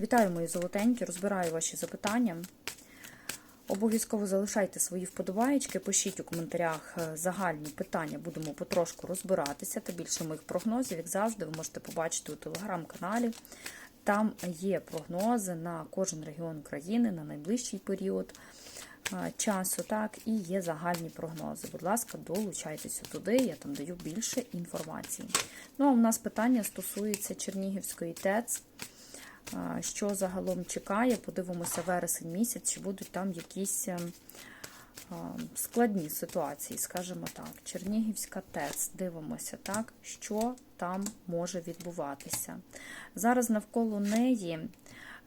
Вітаю, мої золотенькі, розбираю ваші запитання. Обов'язково залишайте свої вподобаєчки, пишіть у коментарях е, загальні питання, будемо потрошку розбиратися. Та більше моїх прогнозів, як завжди, ви можете побачити у телеграм-каналі. Там є прогнози на кожен регіон країни на найближчий період е, часу, так, і є загальні прогнози. Будь ласка, долучайтеся туди, я там даю більше інформації. Ну, а у нас питання стосується Чернігівської ТЕЦ. Що загалом чекає? Подивимося вересень місяць, чи будуть там якісь е, складні ситуації, скажімо так. Чернігівська ТЕЦ, дивимося, так, що там може відбуватися. Зараз навколо неї,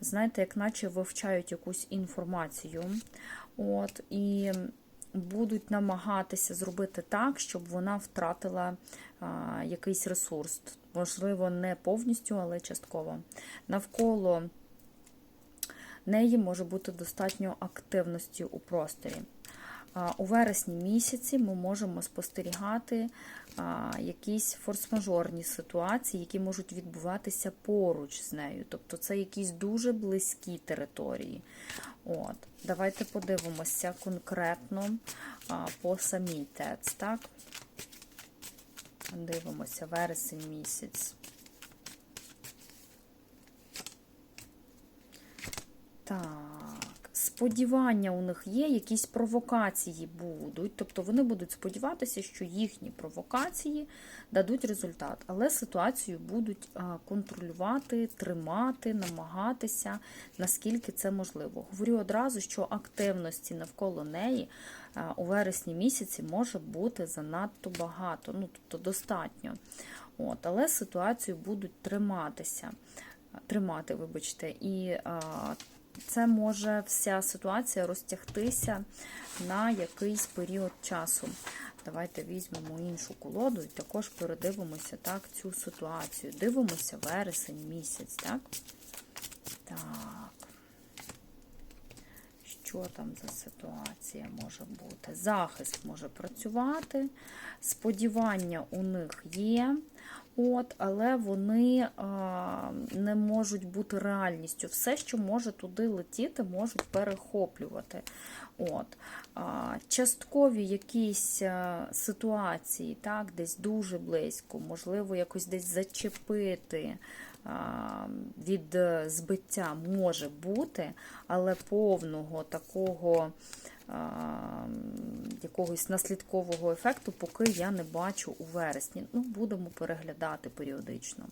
знаєте, як наче вивчають якусь інформацію. От, і будуть намагатися зробити так, щоб вона втратила якийсь ресурс. Можливо, не повністю, але частково. Навколо неї може бути достатньо активності у просторі. У вересні місяці ми можемо спостерігати якісь форс-мажорні ситуації, які можуть відбуватися поруч з нею. Тобто це якісь дуже близькі території. От. Давайте подивимося конкретно по самій ТЕЦ. Так? Дивимося вересень місяць. Так, сподівання у них є, якісь провокації будуть. Тобто вони будуть сподіватися, що їхні провокації дадуть результат, але ситуацію будуть контролювати, тримати, намагатися, наскільки це можливо. Говорю одразу, що активності навколо неї у вересні місяці може бути занадто багато, ну тобто достатньо. От, Але ситуацію будуть триматися, тримати, вибачте, і а, це може вся ситуація розтягтися на якийсь період часу. Давайте візьмемо іншу колоду і також передивимося так, цю ситуацію. Дивимося вересень місяць, так? Так. Що там за ситуація може бути? Захист може працювати, сподівання у них є, от, але вони не можуть бути реальністю. Все, що може туди летіти, можуть перехоплювати. От. Часткові якісь а, ситуації, так, десь дуже близько, можливо, якось десь зачепити від збиття може бути, але повного такого якогось наслідкового ефекту поки я не бачу у вересні. Ну, будемо переглядати періодично.